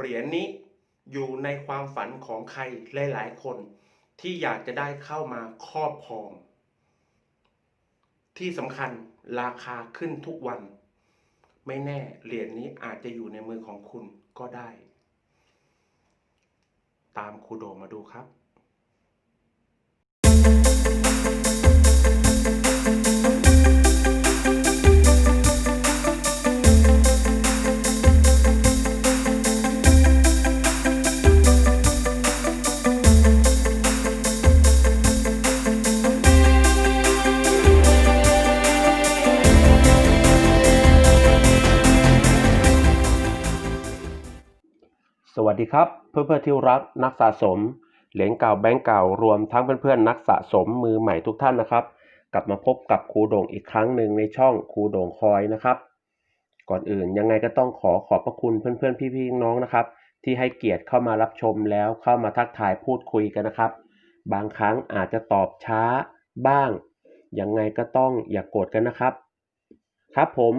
เหรียญนี้อยู่ในความฝันของใครหลาย ๆ คน ที่อยากจะได้เข้ามาครอบครอง ที่สำคัญราคาขึ้นทุกวัน ไม่แน่เหรียญนี้อาจจะอยู่ในมือของคุณก็ได้ ตามครูโดมาดูครับ สวัสดีครับเพื่อนเพื่อนๆที่รักนักสะสม เหรียญเก่าแบงก์เก่ารวมทั้งเพื่อนๆนักสะสมมือใหม่ทุกท่านนะครับ กลับมาพบกับครูโด่งอีกครั้งหนึ่งในช่องครูโด่งคอยนะครับ ก่อนอื่นยังไงก็ต้องขอขอบพระคุณเพื่อนๆพี่ๆน้องๆนะครับ ที่ให้เกียรติเข้ามารับชมแล้วเข้ามาทักทายพูดคุยกันนะครับ บางครั้งอาจจะตอบช้าบ้างยังไงก็ต้องอย่ากโกรธกันนะครับ ครับผม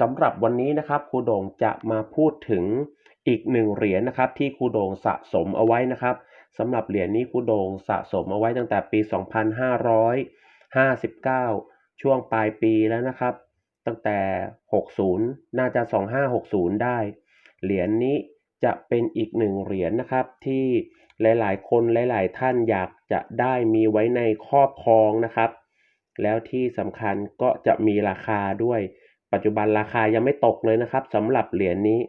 สำหรับวันนี้นะครับครูโด่งจะมาพูดถึง อีกหนึ่งเหรียญนะครับที่ครูโด่งสะสมเอาไว้นะครับสำหรับเหรียญนี้ครูโด่งสะสมเอาไว้ตั้งแต่ปี 2559 ช่วงปลายปีแล้วนะครับ ตั้งแต่ 60 น่าจะ 2560 ได้ เหรียญนี้จะเป็นอีกหนึ่งเหรียญนะครับที่หลาย ๆ คนหลาย ๆ ท่านอยากจะได้มีไว้ในครอบครองนะครับ แล้วที่สำคัญก็จะมีราคาด้วย ปัจจุบันราคายังไม่ตกเลยนะครับสำหรับเหรียญนี้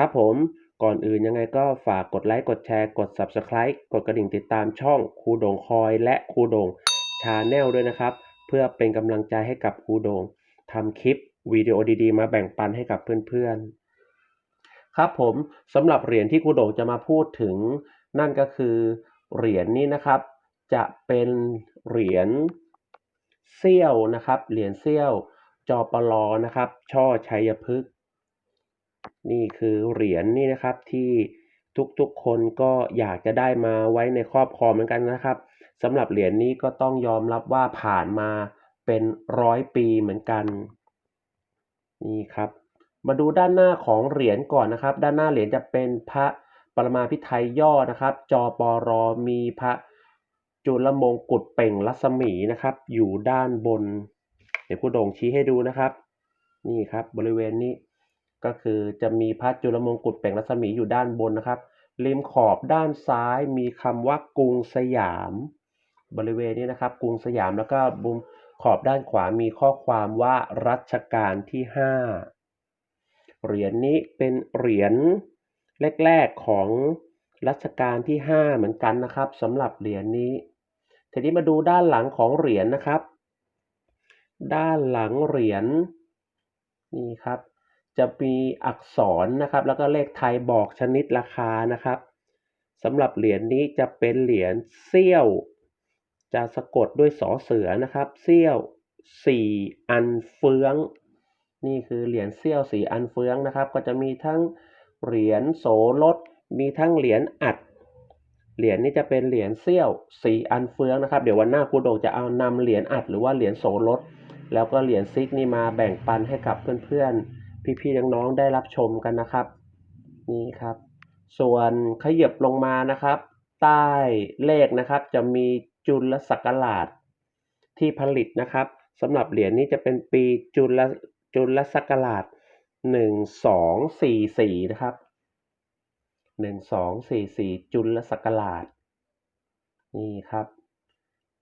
ครับผมก่อนอื่นยังไงก็ฝากกดไลค์ กดแชร์ กด Subscribe กดกระดิ่งติดตามช่องครูโด่งคอยและครูโด่งชาแนลด้วยนะครับ เพื่อเป็นกำลังใจให้กับครูโด่งทำคลิปวิดีโอดีๆ มาแบ่งปันให้กับเพื่อนๆ ครับผมสำหรับเหรียญที่ครูโด่งจะมาพูดถึง นั่นก็คือเหรียญนี้นะครับ จะเป็นเหรียญเซี่ยวนะครับ เหรียญเซี่ยวจอปลอนะครับ ช่อชัยพฤกษ์ นี่คือเหรียญนี่นะครับที่ทุกๆคนก็อยากจะได้มาไว้ในครอบครองเหมือนกันนะครับสำหรับเหรียญนี้ก็ต้องยอมรับว่าผ่านมาเป็นร้อยปีเหมือนกันนี่ครับมาดูด้านหน้าของเหรียญก่อนนะครับ ด้านหน้าเหรียญจะเป็นพระปรมาภิไธยย่อนะครับ จอปรมีพระจุลมงกุฎเป่งรัศมีนะครับ อยู่ด้านบน เดี๋ยวผู้ดงชี้ให้ดูนะครับ นี่ครับบริเวณนี้ ก็คือจะมีพระจุลมงกุฎเป่งรัศมีอยู่ด้านบนนะครับริมขอบด้านซ้ายมีคำว่ากรุงสยาม บริเวณนี้นะครับ กรุงสยามแล้วก็บุมขอบด้านขวามีข้อความว่ารัชกาลที่ 5 เหรียญนี้เป็นเหรียญแรกๆของรัชกาลที่ 5 เหมือนกันนะครับสำหรับเหรียญนี้ทีนี้มาดูด้านหลังของเหรียญนะครับ ด้านหลังเหรียญนี่ครับ จะมีอักษรนะครับ แล้วก็เลขไทยบอกชนิดราคานะครับสำหรับเหรียญนี้จะเป็นเหรียญเซี่ยว จะสะกดด้วยสอเสือนะครับเซี่ยวสี่อันเฟือง นี่คือเหรียญเซี่ยวสี่อันเฟืองนะครับ ก็จะมีทั้งเหรียญโสรถมีทั้งเหรียญอัด เหรียญนี้จะเป็นเหรียญเซี่ยวสี่อันเฟืองนะครับ เดี๋ยววันหน้าครูโดงจะเอานำเหรียญอัด หรือว่าเหรียญโสรถแล้วก็เหรียญซิกนี่มาแบ่งปันให้กับเพื่อนๆ พี่ๆน้องๆได้รับชมกันนะครับ นี่ครับ ส่วนขยับลงมานะครับ ใต้เลขนะครับ จะมีจุลศักราชที่ผลิตนะครับสำหรับเหรียญนี้จะเป็นปีจุลจุลศักราชหนึ่งสองสี่สี่นะครับหนึ่งสองสี่สี่จุลศักราชนี่ครับ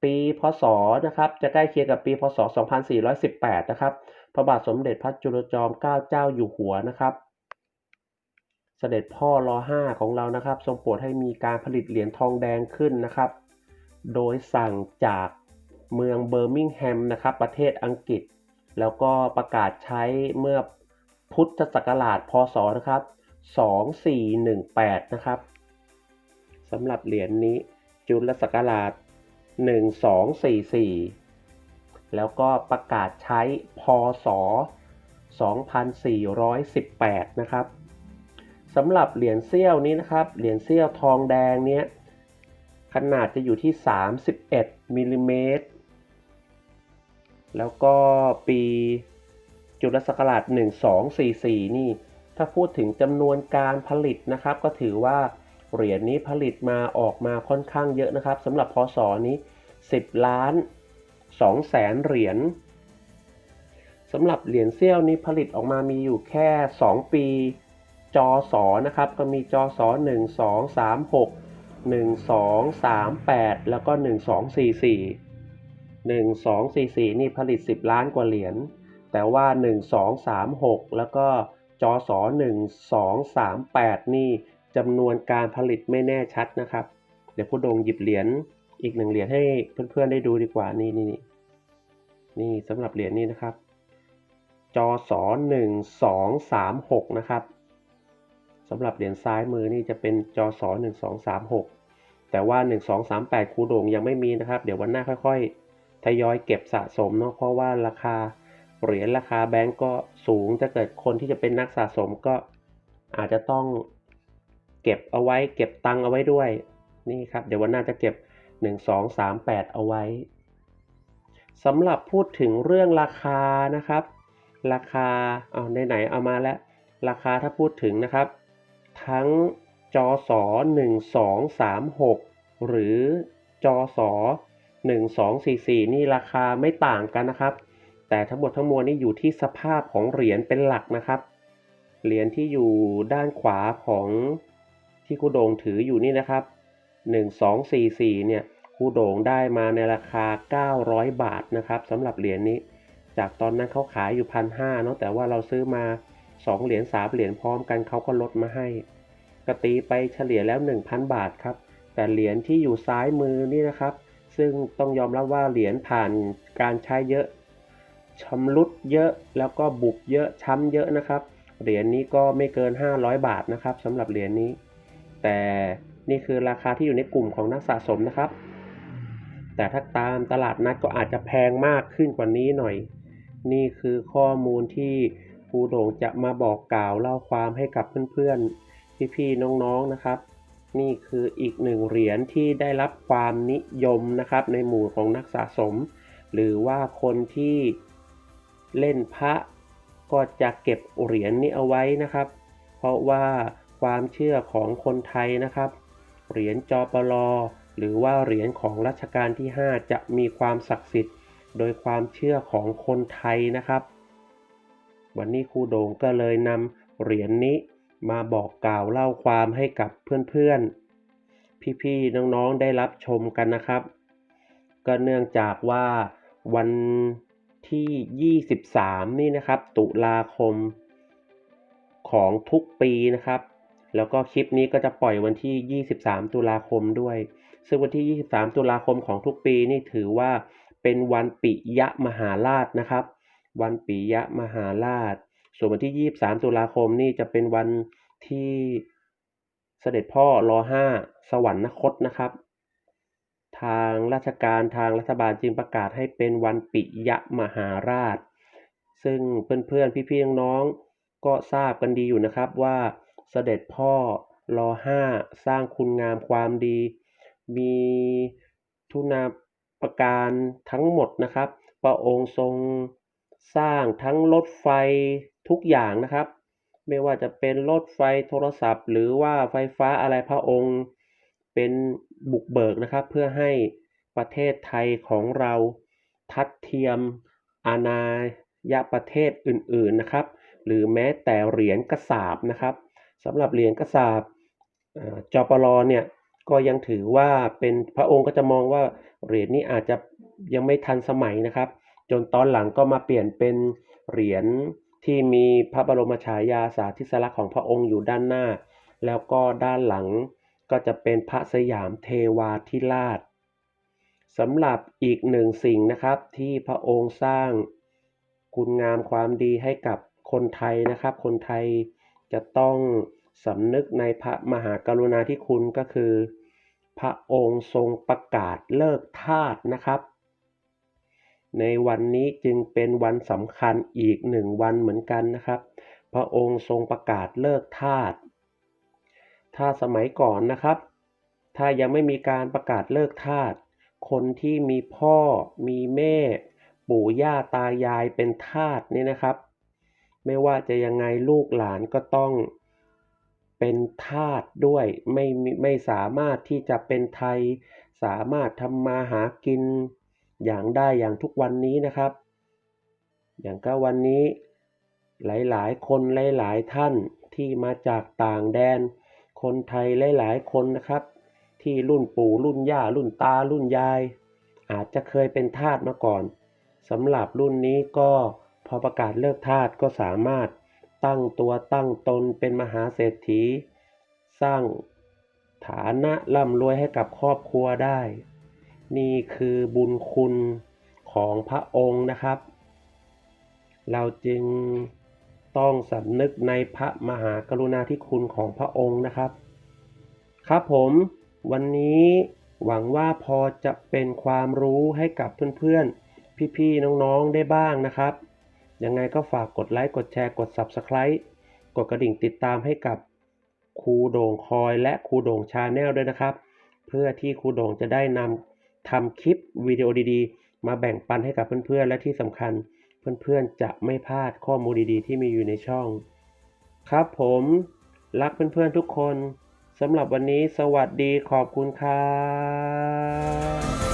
ปีพศนะครับจะใกล้เคียงกับปีพศ 2418 นะครับพระบาทสมเด็จพระจุลจอมเกล้าเจ้าอยู่หัวนะครับ เสด็จพ่อรอห้าของเรานะครับ ทรงโปรดให้มีการผลิตเหรียญทองแดงขึ้นนะครับ โดยสั่งจากเมืองเบอร์มิงแฮมนะครับ ประเทศอังกฤษ แล้วก็ประกาศใช้เมื่อพุทธศักราชพศนะครับ 2418 นะครับสำหรับเหรียญนี้จุลศักราช 1244 แล้วก็ประกาศใช้พศ 2418 นะครับสำหรับเหรียญเซี่ยวนี้นะครับ เหรียญเซี่ยวทองแดงเนี้ยขนาดจะอยู่ที่ 31มิลลิเมตร แล้วก็ปีจุลศักราช1244 นี่ ถ้าพูดถึงจำนวนการผลิตนะครับ ก็ถือว่า เหรียญนี้ผลิตมาออกมาค่อนข้างเยอะนะครับสำหรับพศนี้ 10 ล้าน2แสนเหรียญสำหรับเหรียญเซี่ยวนี้ผลิตออกมามีอยู่แค่ 2 ปีจอสอนะครับก็มีจอสอ1 2 3 6 1 2 3 8 แล้วก็ 1 2 4 4 1 2 4 4 นี่ผลิต 10 ล้านกว่าเหรียญแต่ว่า 1 2 3 6 แล้วก็จอสอ1 2 3 8 นี่ จำนวนการผลิตไม่แน่ชัดนะครับ เดี๋ยวผู้ดงหยิบเหรียญอีกหนึ่งเหรียญให้เพื่อนๆได้ดูดีกว่านี่นี่นี่นี่สำหรับเหรียญนี้นะครับ จอสอ1 2 3 6นะครับสำหรับเหรียญซ้ายมือนี่จะเป็นจอสอ1 2 3 6แต่ว่า 1 2 3 8ครูโด่งยังไม่มีนะครับ เดี๋ยววันหน้าค่อยๆ ทยอยเก็บสะสมเนาะเพราะว่าราคาเหรียญราคาแบงก์ก็สูงถ้าเกิดคนที่จะเป็นนักสะสมก็อาจจะต้อง เก็บเอาไว้เก็บตังค์เอาไว้ด้วยนี่ครับเดี๋ยววันหน้าจะเก็บ 1 2 3 8 เอาไว้สำหรับพูดถึงเรื่องราคานะครับ ราคาเอาในไหนเอามาแล้วราคาถ้าพูดถึงนะครับ ทั้งจอสอ1 2 3 6 หรือจอสอ1 2 4 4 นี่ราคาไม่ต่างกันนะครับ แต่ทั้งหมดทั้งมวลนี่อยู่ที่สภาพของเหรียญเป็นหลักนะครับ เหรียญที่อยู่ด้านขวาของ ที่ครูโด่งถืออยู่นี่นะครับ 1 2 4 4 เนี่ยครูโด่งได้มาในราคา 900 บาทนะครับสำหรับเหรียญนี้ จากตอนนั้นเขาขายอยู่พันห้าเนาะแต่ว่าเราซื้อมา 2 เหรียญ3เหรียญพร้อมกันเขาก็ลดมาให้กตีไปเฉลี่ยแล้ว 1,000 บาทครับ แต่เหรียญที่อยู่ซ้ายมือนี่นะครับ ซึ่งต้องยอมรับว่าเหรียญผ่านการใช้เยอะชำรุดเยอะแล้วก็บุบเยอะช้ำเยอะนะครับ เหรียญนี้ก็ไม่เกิน 500 บาทนะครับสำหรับเหรียญนี้ แต่นี่คือราคาที่อยู่ในกลุ่มของนักสะสมนะครับ แต่ถ้าตามตลาดนัดก็อาจจะแพงมากขึ้นกว่านี้หน่อย นี่คือข้อมูลที่ครูโด่งจะมาบอกกล่าวเล่าความให้กับเพื่อนๆ พี่ๆ น้องๆ นะครับ นี่คืออีกหนึ่งเหรียญที่ได้รับความนิยมนะครับ ในหมู่ของนักสะสม หรือว่าคนที่เล่นพระก็จะเก็บเหรียญนี้เอาไว้นะครับ เพราะว่า ความเชื่อของคนไทยนะครับ เหรียญจอปลอหรือว่าเหรียญของรัชกาลที่ 5 จะมีความศักดิ์สิทธิ์ โดยความเชื่อของคนไทยนะครับ วันนี้ครูโด่งก็เลยนำเหรียญนี้มาบอกกล่าวเล่าความให้กับเพื่อนๆ พี่ๆ น้องๆ ได้รับชมกันนะครับ ก็เนื่องจากว่าวันที่ 23 นี่นะครับ ตุลาคมของทุกปีนะครับ แล้วก็คลิปนี้ก็จะปล่อยวันที่ 23 ตุลาคมด้วย ซึ่งวันที่ 23 ตุลาคมของทุกปีนี่ถือว่าเป็นวันปิยะมหาราชนะครับ วันปิยะมหาราช ส่วนวันที่ 23 ตุลาคมนี่จะเป็นวันที่เสด็จพ่อรอ5สวรรคตนะครับ ทางราชการทางรัฐบาลจึงประกาศให้เป็นวันปิยะมหาราช ซึ่งเพื่อนๆ พี่ๆ น้องๆ ก็ทราบกันดีอยู่นะครับว่า เสด็จพ่อรอ5สร้างคุณงามความดี มีทุนาประการทั้งหมดนะครับพระองค์ทรงสร้างทั้งรถไฟทุกอย่างนะครับ ไม่ว่าจะเป็นรถไฟโทรศัพท์ หรือว่าไฟฟ้าอะไรพระองค์เป็นบุกเบิกนะครับ เพื่อให้ประเทศไทยของเราทัดเทียมอาณายประเทศอื่นๆนะครับ หรือแม้แต่เหรียญกระสาบนะครับ สำหรับเหรียญกระสาบจอปลอเนี่ยก็ยังถือว่าเป็นพระองค์ก็จะมองว่าเหรียญนี้อาจจะยังไม่ทันสมัยนะครับ จนตอนหลังก็มาเปลี่ยนเป็นเหรียญที่มีพระบรมฉายาสาธิสลักษณ์ของพระองค์อยู่ด้านหน้า แล้วก็ด้านหลังก็จะเป็นพระสยามเทวาธิราชสำหรับอีกหนึ่งสิ่งนะครับที่พระองค์สร้างคุณงามความดีให้กับคนไทยนะครับ คนไทย จะต้องสำนึกในพระมหากรุณาธิคุณก็คือ พระองค์ทรงประกาศเลิกทาสนะครับ ในวันนี้จึงเป็นวันสำคัญอีกหนึ่งวันเหมือนกันนะครับ พระองค์ทรงประกาศเลิกทาสถ้าสมัยก่อนนะครับ ถ้ายังไม่มีการประกาศเลิกทาสคนที่มีพ่อมีแม่ ปู่ย่าตายายเป็นทาสนี่นะครับ ไม่ว่าจะยังไงลูกหลานก็ต้องเป็นทาสด้วยไม่ไม่สามารถที่จะเป็นไทย สามารถทำมาหากินอย่างได้อย่างทุกวันนี้นะครับ อย่างก็วันนี้หลายๆ คนหลายๆท่านที่มาจากต่างแดน คนไทยหลายๆคนนะครับ ที่รุ่นปู่รุ่นย่ารุ่นตารุ่นยาย อาจจะเคยเป็นทาสมาก่อนสำหรับรุ่นนี้ก็ พอประกาศเลิกทาสก็สามารถตั้งตัวตั้งตนเป็นมหาเศรษฐี สร้างฐานะร่ำรวยให้กับครอบครัวได้ นี่คือบุญคุณของพระองค์นะครับ เราจึงต้องสำนึกในพระมหากรุณาธิคุณของพระองค์นะครับ ครับผมวันนี้หวังว่าพอจะเป็นความรู้ให้กับเพื่อนๆ พี่ๆ น้องๆ ได้บ้างนะครับ ยังไงก็ฝากกดไลค์ กดแชร์ กด Subscribe กดกระดิ่งติดตามให้กับครูโด่งคอยและครูโด่งชาแนลด้วยนะครับ เพื่อที่ครูโด่งจะได้นำทำคลิปวิดีโอดีๆ มาแบ่งปันให้กับเพื่อนๆ และที่สำคัญเพื่อนๆ จะไม่พลาดข้อมูลดีๆ ที่มีอยู่ในช่อง ครับผมรักเพื่อนๆ ทุกคนสำหรับวันนี้สวัสดีขอบคุณครับ